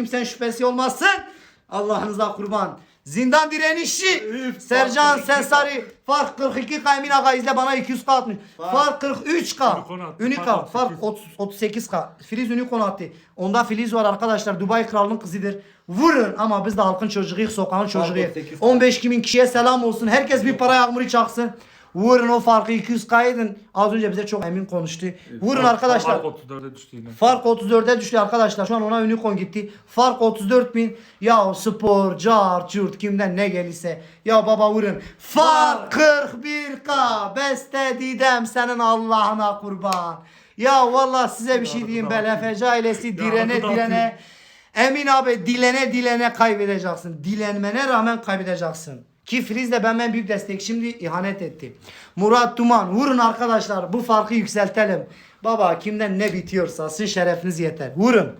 kimsenin şüphesi olmasın. Allah'ınıza kurban. Zindan direnişi. Sercan Sensari fark 42 k Emin Aga izle bana 200 k atmış. Fark 43 k. Unika fark fark 38. 30, 38 k. Filiz Unicorn attı. Onda Filiz var arkadaşlar. Dubai kralının kızıdır. Vurun ama biz de halkın çocuğuyuz, sokağın çocuğuyuz. 38 k. 15 bin kişiye selam olsun. Herkes bir para yağmuru çaksın. Vurun o farkı 200 k edin. Az önce bize çok emin konuştu. Vurun arkadaşlar. Fark 34'e düştü yine. Fark 34'e düştü arkadaşlar. Şu an ona Unicorn gitti. Fark 34 bin. Ya spor, car, cürt kimden ne gelirse. Ya baba vurun. Fark 41k. Beste Didem senin Allah'ına kurban. Ya vallahi size bir şey diyeyim. Belefeci ailesi direne direne. Emin abi dilene dilene kaybedeceksin. Dilenmene rağmen kaybedeceksin. Ki Filiz de benden büyük destek. Şimdi ihanet etti. Murat Duman vurun arkadaşlar bu farkı yükseltelim. Baba kimden ne bitiyorsa sizin şerefiniz yeter. Vurun.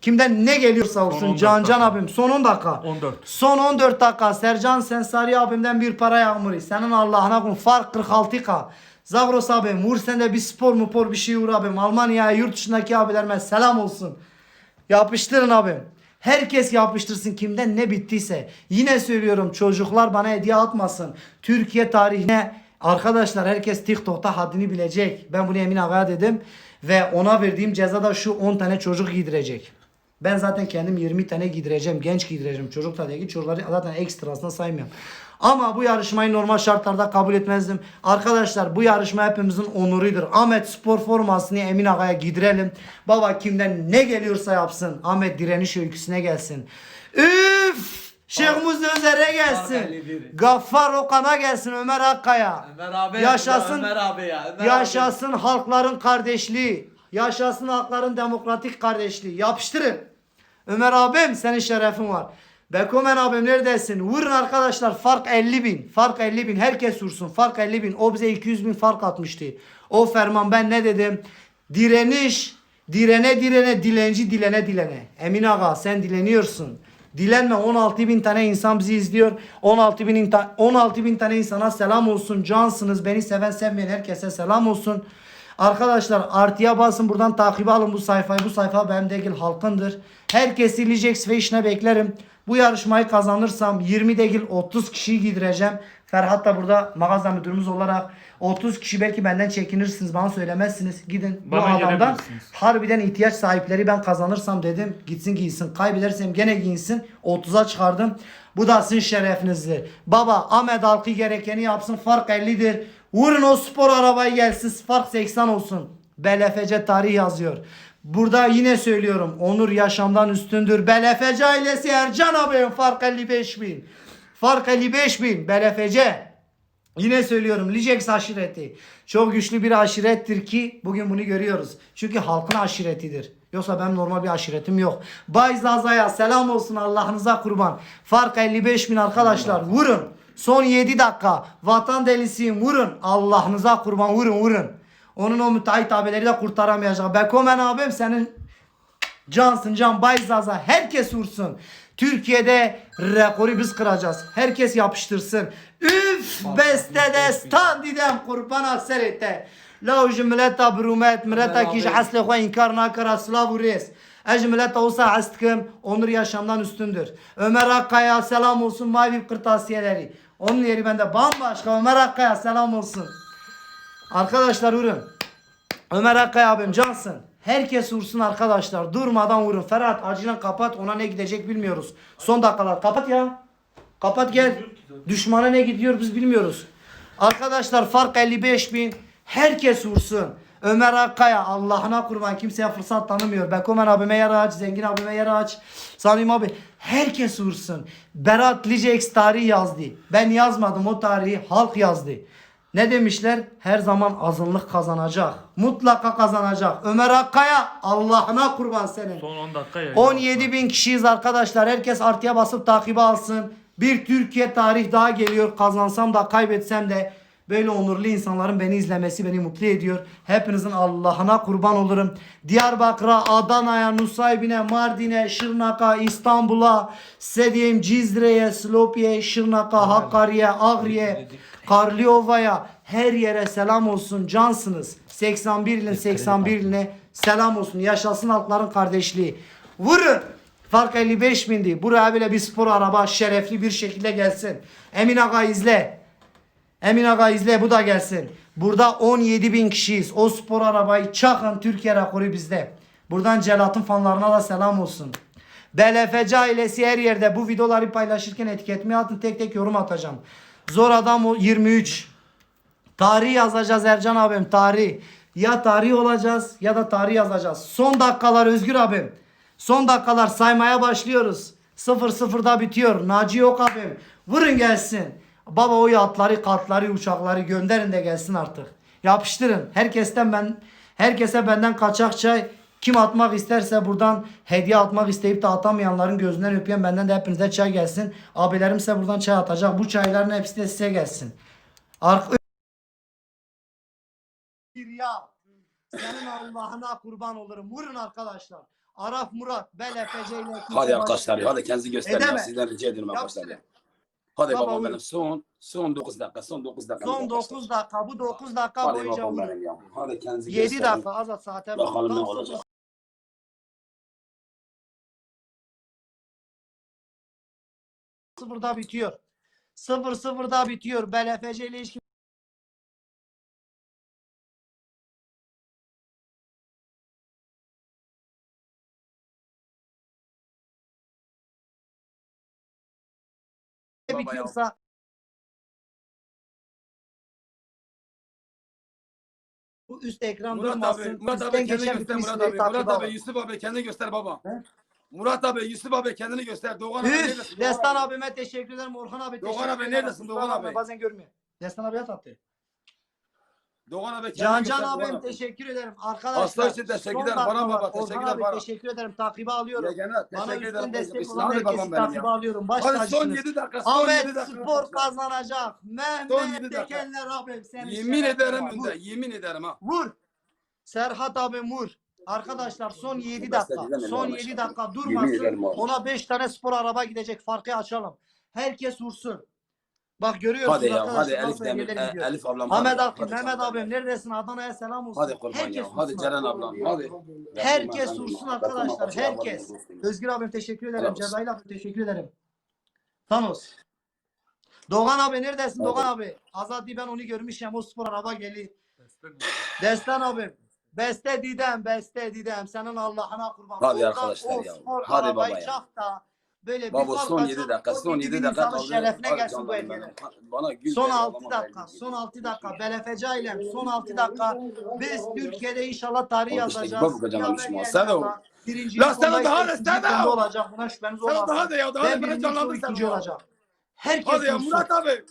Kimden ne geliyorsa olsun 14 Can Can abim son 10 dakika. 14. Son 14 dakika Sercan Sensari abimden bir para yağmuru. Senin Allah'ına kun fark 46k. Zagros abim vur sen de bir spor mu por bir şey vur abim. Almanya'ya yurt dışındaki abilerime selam olsun. Yapıştırın abim. Herkes yapıştırsın kimden ne bittiyse. Yine söylüyorum çocuklar bana hediye atmasın. Türkiye tarihine arkadaşlar herkes TikTok'ta haddini bilecek. Ben bunu Emin Ağa'ya dedim. Ve ona verdiğim ceza da şu 10 tane çocuk giydirecek. Ben zaten kendim 20 tane giydireceğim. Genç giydireceğim. Çocuk da değil. Çocukları zaten ekstrasına saymıyorum. Ama bu yarışmayı normal şartlarda kabul etmezdim. Arkadaşlar bu yarışma hepimizin onurudur. Ahmet spor formasını Emin Ağa'ya giydirelim. Baba kimden ne geliyorsa yapsın. Ahmet direniş öyküsüne gelsin. Üf! Şeyh Muzi Özer'e gelsin. Fark 51. Gaffar Okan'a gelsin. Ömer Akkaya. Ömer abi. Yaşasın. Ömer abi ya. Ömer Yaşasın halkların kardeşliği. Yaşasın halkların demokratik kardeşliği. Yapıştırın. Ömer abim senin şerefin var. Bekomen abim neredesin? Vurun arkadaşlar fark 50 bin. Fark 50 bin. Herkes vursun. Fark 50 bin. O bize 200 bin fark atmıştı. O ferman ben ne dedim? Direniş. Direne direne dilenci dilene dilene. Emin Ağa sen dileniyorsun. Dilenme 16 bin tane insan bizi izliyor. 16 bin, inta- 16 bin tane insana selam olsun. Cansınız. Beni seven sevmeyen herkese selam olsun. Arkadaşlar artıya basın buradan takibe alın bu sayfayı. Bu sayfa benim değil halkındır. Herkesi Lijex ve işine beklerim. Bu yarışmayı kazanırsam 20 değil 30 kişiyi giydireceğim. Ferhat da burada mağaza müdürümüz olarak 30 kişi belki benden çekinirsiniz bana söylemezsiniz. Gidin bu Bana adamdan gelebilirsiniz. harbiden ihtiyaç sahipleri ben kazanırsam dedim gitsin giysin. Kaybedersem gene giyinsin. 30'a çıkardım. Bu da sizin şerefinizdir. Baba Ahmet Halkı gerekeni yapsın. Fark 50'dir. Vurun o spor arabayı gelsin. Fark 80 olsun. BLFC tarih yazıyor. Burada yine söylüyorum. Onur yaşamdan üstündür. BLFC ailesi Ercan abim fark 55 bin. Fark 55 bin. BLFC. Yine söylüyorum Lijex aşireti çok güçlü bir aşirettir ki bugün bunu görüyoruz. Çünkü halkın aşiretidir. Yoksa benim normal bir aşiretim yok. Bay Zaza'ya selam olsun Allah'ınıza kurban. Fark 55 bin arkadaşlar vurun. Son 7 dakika vatan delisiyim vurun. Allah'ınıza kurban vurun vurun. Onun o müteahhit abileri de kurtaramayacak. Bekomen abim senin Cansın Can Bayzaza herkes vursun. Türkiye'de rekoru biz kıracağız. Herkes yapıştırsın. Üf beste destan didem kurban serete. لو جملتا برومات مرتا Ömer كيش abi. حسل خو inkar nakara slavu res. Ecmileta olsa astkım onur yaşamdan üstündür. Ömer Akkaya selam olsun mavi kırtasiyeleri. Onun yeri bende bambaşka Ömer Akkaya selam olsun. Arkadaşlar vurun. Ömer Akkaya abim cansın. Herkes vursun arkadaşlar. Durmadan vurun. Ferhat acilen kapat. Ona ne gidecek bilmiyoruz. Son dakikalar. Kapat ya. Kapat gel. Düşmana ne gidiyor biz bilmiyoruz. Arkadaşlar fark 55 bin. Herkes vursun. Ömer Akkaya Allah'ına kurban kimseye fırsat tanımıyor. Bekomen abime yer aç, Zengin abime yer aç. Salim abi herkes vursun. Berat Licex tarihi yazdı. Ben yazmadım o tarihi halk yazdı. Ne demişler? Her zaman azınlık kazanacak. Mutlaka kazanacak. Ömer Akkaya Allah'ına kurban senin. Son 10 dakika ya. 17 bin kişiyiz arkadaşlar. Herkes artıya basıp takibi alsın. Bir Türkiye tarih daha geliyor. Kazansam da kaybetsem de böyle onurlu insanların beni izlemesi beni mutlu ediyor. Hepinizin Allah'ına kurban olurum. Diyarbakır'a, Adana'ya, Nusaybin'e, Mardin'e, Şırnak'a, İstanbul'a, size diyeyim Cizre'ye, Slopiye, Şırnak'a, Hakkari'ye, Ağrı'ya, Karliova'ya her yere selam olsun. Cansınız. 81 ilin 81 iline selam olsun. Yaşasın halkların kardeşliği. Vurun. Fark 55 bindi. Buraya böyle bir spor araba şerefli bir şekilde gelsin. Emin Aga izle. Emin Aga izle bu da gelsin. Burada 17 bin kişiyiz. O spor arabayı çakın Türkiye rekoru bizde. Buradan Celat'ın fanlarına da selam olsun. BLFC ailesi her yerde bu videoları paylaşırken etiketimi atın tek tek yorum atacağım. Zor adam o 23. Tarih yazacağız Ercan abim tarih. Ya tarih olacağız ya da tarih yazacağız. Son dakikalar Özgür abim. Son dakikalar saymaya başlıyoruz. 0-0'da bitiyor. Naci yok abim. Vurun gelsin. Baba o yatları, katları, uçakları gönderin de gelsin artık. Yapıştırın. Herkesten ben herkese benden kaçak çay. Kim atmak isterse buradan hediye atmak isteyip de atamayanların gözünden öpeyim. Benden de hepinize çay gelsin. Abilerim ise buradan çay atacak. Bu çayların hepsi de size gelsin. Bir ya. Senin Allah'ına kurban olurum. Vurun arkadaşlar. Araf Murat, Bel Efece ile Hadi arkadaşlar hadi kendinizi gösterin. Sizden rica ediyorum arkadaşlar. Hadi babam buyur. benim son son 9 dakika son 9 dakika. Son 9 dakika. Bu 9 dakika Hadi boyunca babam vurun. benim ya. Hadi kendinizi 7 gösterin. dakika azat bak. Bakalım ne olacak. Sıfırda bitiyor. Sıfır sıfırda bitiyor. İle ilişki Bitiyorsa bu üst ekran Murat durmasın. abi, Murat abi kendini göster Murat abi. Murat abi. Yusuf abi kendini göster baba. He? Murat abi, Yusuf abi kendini göster. Doğan abi neredesin? Doğan Destan abi. abime teşekkür ederim. Orhan abi Doğan teşekkür abi ederim. neredesin? Doğan abi? Bazen görmüyor. Destan abi yat attı. Doğan abi Can. Can abim abi. teşekkür ederim. Arkadaşlar. Aslan için teşekkürler. dakikalar. baba, Orhan teşekkürler, abi Baran. teşekkür ederim. Takibi alıyorum. Ya gene Bana ederim. destek olan herkesi takibi alıyorum. Baş Hadi son tacısınız. 7 dakika. Son Ahmet 7 dakika. Spor kazanacak. Son Mehmet. Tekenler abim seni Yemin ederim önde. Yemin ederim ha. Vur. Serhat abim vur. Arkadaşlar son 7 Ben dakika. Son emin 7 olacağım. dakika durmasın. Ona 5 tane spor araba gidecek. Farkı açalım. Herkes vursun. Bak görüyorsunuz Hadi ya. arkadaşlar Hadi Elif Demir, e. Elif ablam. Ahmet Hadi Mehmet abim neredesin? Adana'ya selam olsun. Hadi kurban Herkes ya. Hadi abi. Ceren ablam. Hadi. Herkes vursun arkadaşlar. Herkes. Özgür abim teşekkür ederim. Cezail abim teşekkür ederim. Thanos. Doğan abi neredesin Hadi. Doğan abi? Azadi ben onu görmüşüm. O spor araba geliyor. Destan. Abim. Beste Didem, Beste Didem. Senin Allah'ına kurban. Hadi arkadaşlar ya. Hadi baba ya. da böyle Baba bir son fark 7 açalım. dakika. Son 7 bin dakika kaldı. şerefine gelsin bu benim. Bana gül Son ver, 6 babama dakika, son 6 dakika. Belefece ailem son 6 dakika. Biz Türkiye'de inşallah tarih yazacağız. Ya düşman. ben Sen de o. Lan konuda daha ne, sen de olacak. Buna şüpheniz Sen olmasın. hadi ya. Ben Hadi beni birinci o canlandır sen. ikinci baba. olacak. Herkes Hadi ya. Murat abi.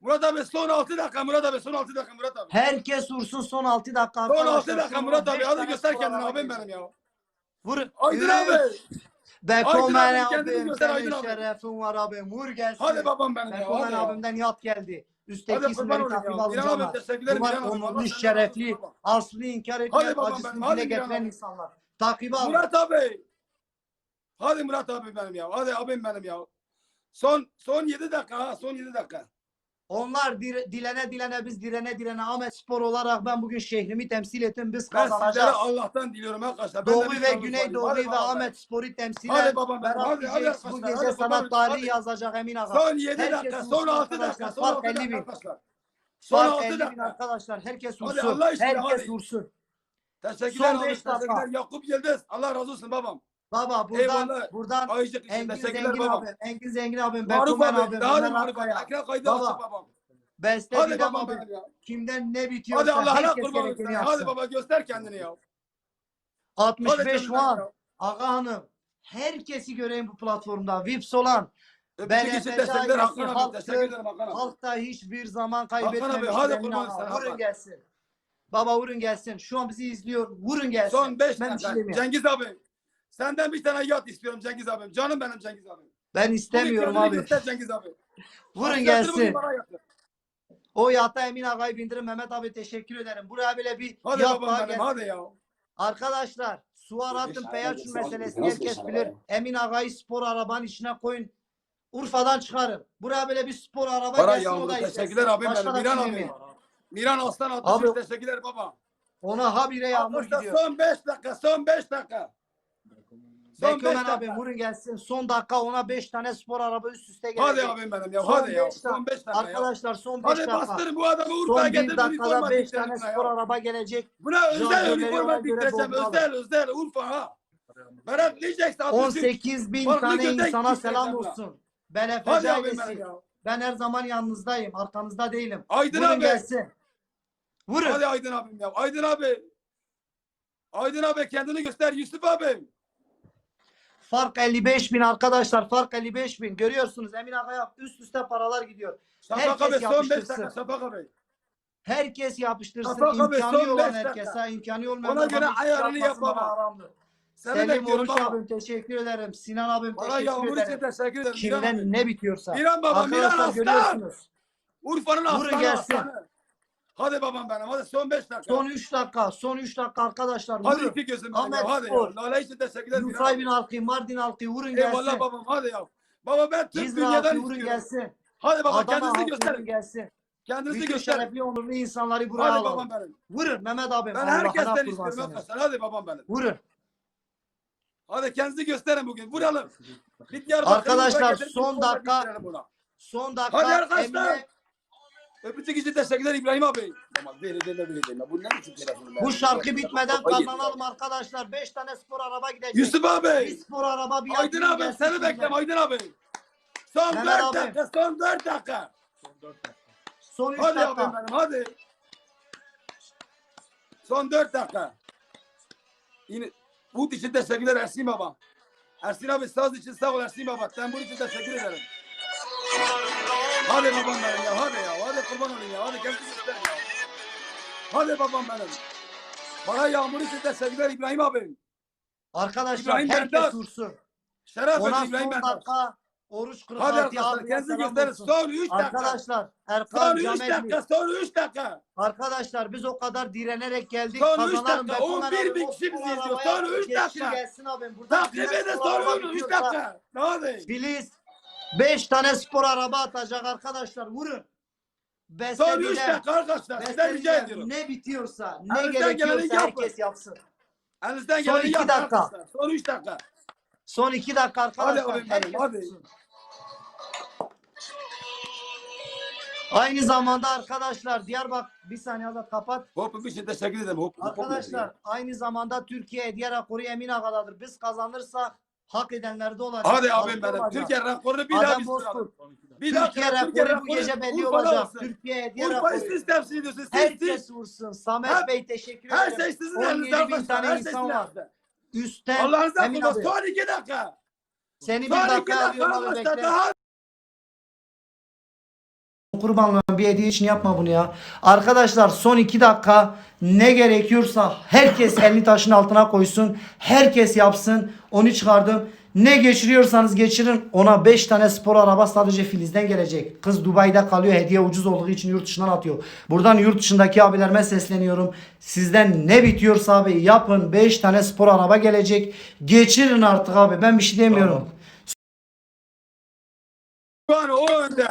Murat abi son 6 dakika. Murat abi son 6 dakika Murat abi. Herkes vursun son 6 dakika Son arkadaşlar. 6 dakika Murat abi. Hadi göster kendini abim benim ya. Vurun. Aydın abi. Bekomen abim göster, senin Aydın abi. şerefin var abim. Vur gelsin. Hadi babam benim. Bekomen ya. abimden yat geldi. Üstteki isimleri takip alacağım. Bunlar onurlu, şerefli, aslını inkar etmeyen, acısını dile getiren insanlar. Takibi al. Murat abi. Hadi Murat abi benim ya. Hadi abim benim ya. Son son 7 dakika ha. Son 7 dakika. Onlar dire- dilene dilene biz direne direne Ahmet Spor olarak ben bugün şehrimi temsil ettim. Biz Ben kazanacağız. Allah'tan diliyorum arkadaşlar. Ben Doğu ve şans Güney varayım. Doğu'yu Hadi ve Ahmet. Spor'u temsil Hadi et. babam benim. Berat Hadi, hadi Diyecek, bu gece hadi sanat tarihi hadi. yazacak Emin Ağa. Son 7 Herkes dakika. Son 6 dakika. Son Fark 6 50 dakika arkadaşlar. Son Fark 6 50 bin dakika. arkadaşlar. Herkes Hadi vursun. Herkes hadi. vursun. Teşekkürler Son dakika. Yakup Yıldız. Allah razı olsun babam. Baba buradan Eyvallah. buradan için Engin Zengin babam. abim, Engin Zengin abim, Maruf Bekumen abi. abim, Daha Ömer da Maruf abi. Akkaya, Ekran kaydı Baba. babam. Beste Hadi Didem babam abi. benim ya. Kimden ne bitiyorsa Hadi Allah'ına herkes kurban gerekeni olsun. yapsın. Hadi baba göster kendini ya. 65 canım Van, ya. Aga Hanım. Herkesi göreyim bu platformda. Vips olan. Öpücük için BLFC teşekkürler ailesi, Hakan abi. halktır. Teşekkür ederim Hakan abi. Halkta hiçbir zaman kaybetmemiş. hadi Emin kurban Ağa. Vurun Hakan. gelsin. Baba vurun gelsin. Şu an bizi izliyor. Vurun gelsin. Son 5 Ben bir şey dakika. demiyorum. Cengiz abi. Senden bir tane yat istiyorum Cengiz abim. Canım benim Cengiz abim. Ben istemiyorum abi. göster Cengiz abi. Vurun Yatır bugün gelsin. bana yatır. O yata Emin Ağa'yı bindirin. Mehmet abi teşekkür ederim. Buraya bile bir Hadi yat babam daha benim hadi ya. Arkadaşlar Suar Atın Peyaçun meselesini. Nasıl herkes bilir. Emin Ağa'yı spor arabanın içine koyun. Urfa'dan çıkarın. Buraya böyle bir spor araba Para gelsin o yağmuru. da Teşekkürler istesin. abim Başka benim. da Miran bir şey abi. Miran Aslan Abi- 63 teşekkürler baba. Ona habire yağmur Arkadaşlar gidiyor. son 5 dakika son 5 dakika. Son Beklemen beş abi dakika. vurun gelsin. Son dakika ona 5 tane spor araba üst üste gelecek. Hadi abim benim ya. Son Hadi ya. beş Son dakika. 5 dakika ya. Arkadaşlar son 5 Hadi dakika. bastırın bu adamı Urfa'ya Son 1 getirin dakikada üniforma 5 diktirin tane spor araba gelecek. Buna özel Jandarmeri ona üniforma göre diktireceğim. bombalı. Özel özel Urfa ha. Berat diyeceksin 63. 18 bin Farklı tane insana selam ya. olsun. Ben Hadi Efece abim benim ailesi. ya. Ben her zaman yanınızdayım. Arkanızda değilim. Aydın Vurun abi. gelsin. Vurun. Hadi Aydın abim ya. Aydın abi. Aydın abi kendini göster Yusuf abi. Fark 55 bin arkadaşlar. Fark 55 bin. Görüyorsunuz Emin Ağa'ya üst üste paralar gidiyor. Herkes abi son 5 yapıştırsın. dakika Şafak abi. Herkes yapıştırsın. Şafak abi, imkanı son olan dakika. herkese, imkanı olmayan Ona göre ayarını yapmasın, yap bana baba. haramdır. Seni Selim bekliyorum Oruç baba. abim teşekkür ederim. Sinan abim Bana teşekkür yağmur için ederim. teşekkür ederim. Miran Kimden abi. ne bitiyorsa. Miran baba, Miran aslan. görüyorsunuz. Urfa'nın Vurun aslanı gelsin. aslanı. Hadi babam benim. Hadi son 5 dakika. Son 3 dakika. Son 3 dakika arkadaşlar. Hadi Vurun. iki gözüm Ahmet ya. Hadi Spor. ya. Lale için teşekkür ederim. Yusay bin. Halkı, Mardin Halkı vurun gelsin. Eyvallah babam. Hadi ya. Baba ben tüm Cizre dünyadan vurun istiyorum. gelsin. Hadi baba Adana kendinizi gösterin. gelsin. Kendinizi Bütün gösterin. şerefli onurlu insanları buraya Hadi alalım. babam benim. Vurun Mehmet abim. Ben Allah'ına herkesten istiyorum. Hakikaten. Hadi babam benim. Vurun. Hadi kendinizi gösterin bugün. Vuralım. Arkadaşlar, son dakika. Son dakika. Hadi arkadaşlar. Emine- Öpücük için teşekkürler İbrahim abi. Deme böyle deme. Bu ne biçim telefonu? Bu şarkı bitmeden kazanalım arkadaşlar. 5 tane spor araba gidecek. Yusuf Bir abi. spor araba bir Aydın abi seni beklem Aydın abi. Son Mehmet 4 abi. dakika son 4 dakika. Son 4 dakika. Son 3 Hadi dakika. abim benim hadi. Son 4 dakika. Yine Wood için teşekkürler Ersin baba. Ersin abi saz için sağ ol Ersin baba. Tembur için teşekkür ederim. Hadi babam benim ya hadi ya. Hadi kurban olayım ya. Hadi kendinizi gösterin ya. Hadi babam benim. Bana yağmur için teşekkürler İbrahim abi. Arkadaşlar İbrahim herkes Berdar. vursun. Şeref Ona İbrahim son dakika oruç Hadi kırıkatı arkadaşlar kendinizi gösterin. Son 3 dakika. Arkadaşlar Erkan Son 3 Cameli. dakika. Son 3 dakika. Arkadaşlar biz o kadar direnerek geldik. Son üç Kazanalım. dakika, Bekomen 11 abi, bin kişi bizi izliyor. Son üç geçsin dakika. Gelsin abim. Buradan araba son 3 gidiyorsa dakika. Ne hadi? Filiz 5 tane spor araba atacak arkadaşlar. Vurun. Son 3 Bestediler. dakika arkadaşlar. Sizden rica Bestediler. ediyorum. Ne bitiyorsa, ne Elinizden geleni gerekiyorsa yapın. herkes yapsın. Elinizden Son geleni iki yapın dakika. arkadaşlar. Son 3 dakika. Son 2 dakika arkadaşlar. Hadi abim benim, herkes hadi. Aynı zamanda arkadaşlar Diyarbakır bir saniye Azat kapat. Hopum için teşekkür ederim. Hop, hop, hop Arkadaşlar aynı zamanda Türkiye Diyarbakır Emin Ağa'dadır. Biz kazanırsak hak edenlerde olacak. Hadi abim benim. Türkiye rekorunu bir daha Adam Bozkurt. kıralım. Son 2 dakika. Bir Türkiye kıralım. Türkiye bu gece rekoru belli Urfa'da olacak. olsun. Türkiye Urfa'yı Diyarbakır. siz temsil ediyorsunuz. Siz Herkes siz. vursun. Samet Her- Bey teşekkür Her ederim. şey sizin 17 elinizde bin arkadaşlar. tane Her şey insan sizin var. elinizde. Üstten Allah'ınızdan Emin kurban. abi. Son 2 dakika. Seni bir Son 2 dakika dakika alıyorum abi arkadaşlar. Daha Kurbanla bir hediye için yapma bunu ya. Arkadaşlar son 2 dakika ne gerekiyorsa herkes elini taşın altına koysun. Herkes yapsın. Onu çıkardım. Ne geçiriyorsanız geçirin. Ona 5 tane spor araba sadece Filiz'den gelecek. Kız Dubai'de kalıyor. Hediye ucuz olduğu için yurt dışından atıyor. Buradan yurt dışındaki abilerime sesleniyorum. Sizden ne bitiyorsa abi yapın. 5 tane spor araba gelecek. Geçirin artık abi. Ben bir şey demiyorum. Şu an o önde.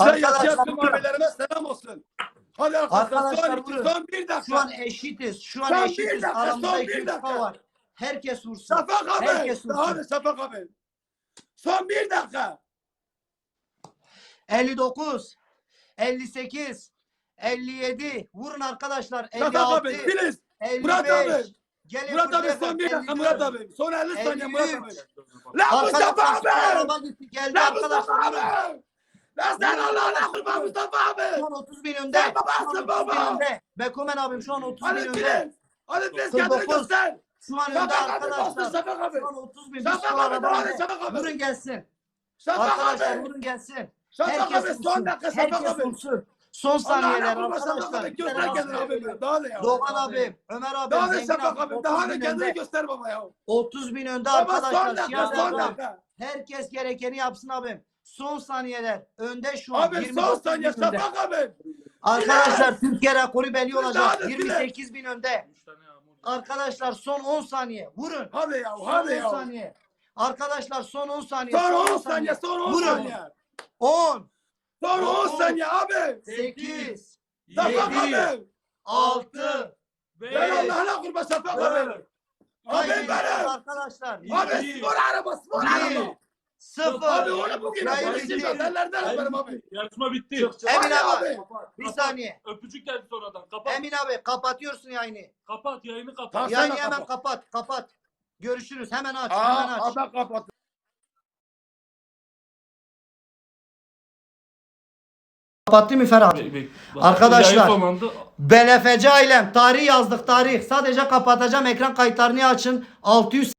Arkadaşlar, yaşayan abilerime selam olsun. Hadi arkadaşlar, son, iki, son bir dakika. Şu an eşitiz. Şu an Son bir eşitiz. dakika, Aramızda son bir dakika var. Herkes vursun. Şafak abi. Herkes vursun. Hadi Şafak abi. Son bir dakika. 59, 58, 57. Vurun arkadaşlar. Şafak 56, abi. Filiz. 55. Murat abi. Gelin Murat abi son bir dakika 54. Murat abi. Son 50 saniye Murat abi. 53. Lan Mustafa spor abi. Lan Mustafa arkadaşlar. abi. Lan sen Allah'ına kurban Mustafa abi. Şu an 30 bin önde. Sen babasın an 30 bin baba. önde. Bekomen abim şu an 30 bin önde. Filiz 49. kendini göster. Şu an önde arkadaşlar. Şu an 30 bin. Şafak abi, hadi. Şafak abi. Vurun gelsin. Şafak Arkadaşlar abi. vurun gelsin. Şafak Herkes abi son dakika Şafak Herkes abi. vursun. Son saniyeler arkadaşlar. Göster kendini daha abi. söyleyeyim. Daha ne ya? Doğan abim, Ömer abim, Daha ne Şafak abim, abi? Daha 30 ne kendini göster baba ya. 30 bin önde Baba son arkadaşlar. dakika son abim. dakika. Herkes gerekeni yapsın abim. Son saniyeler. Önde şu an. Abi son 29 saniye. Şafak abi. Arkadaşlar Türkiye rekoru belli olacak. hadi, 28 bin önde. 3 tane yağmur. Arkadaşlar son 10 saniye. Vurun. Hadi ya Son hadi 10 ya. saniye. Arkadaşlar son 10 saniye. Son 10 saniye son 10 Vurun. saniye. 10, Son 10 Son. saniye abi. 8, Şafak abi. 6, Ben Allah'ına kurban Şafak abi. Abi benim. arkadaşlar. Abi spor araba spor araba. Sıfır. Abi onu bugün Yayın yaparız. bitti. Nelerden haberim abi. Yarışma bitti. Emin Hadi abi. Bir saniye. Öpücük geldi sonradan. Kapat. Emin abi kapatıyorsun yayını. Kapat yayını kapat. Tamam. Yayını hemen kapat. kapat. Kapat. Görüşürüz. Hemen aç. Hemen Aa, aç. adam kapat. Kapattı mı Ferhat? Arkadaşlar. Belefeci ailem. Tarih yazdık tarih. Sadece kapatacağım. Ekran kayıtlarını açın. 600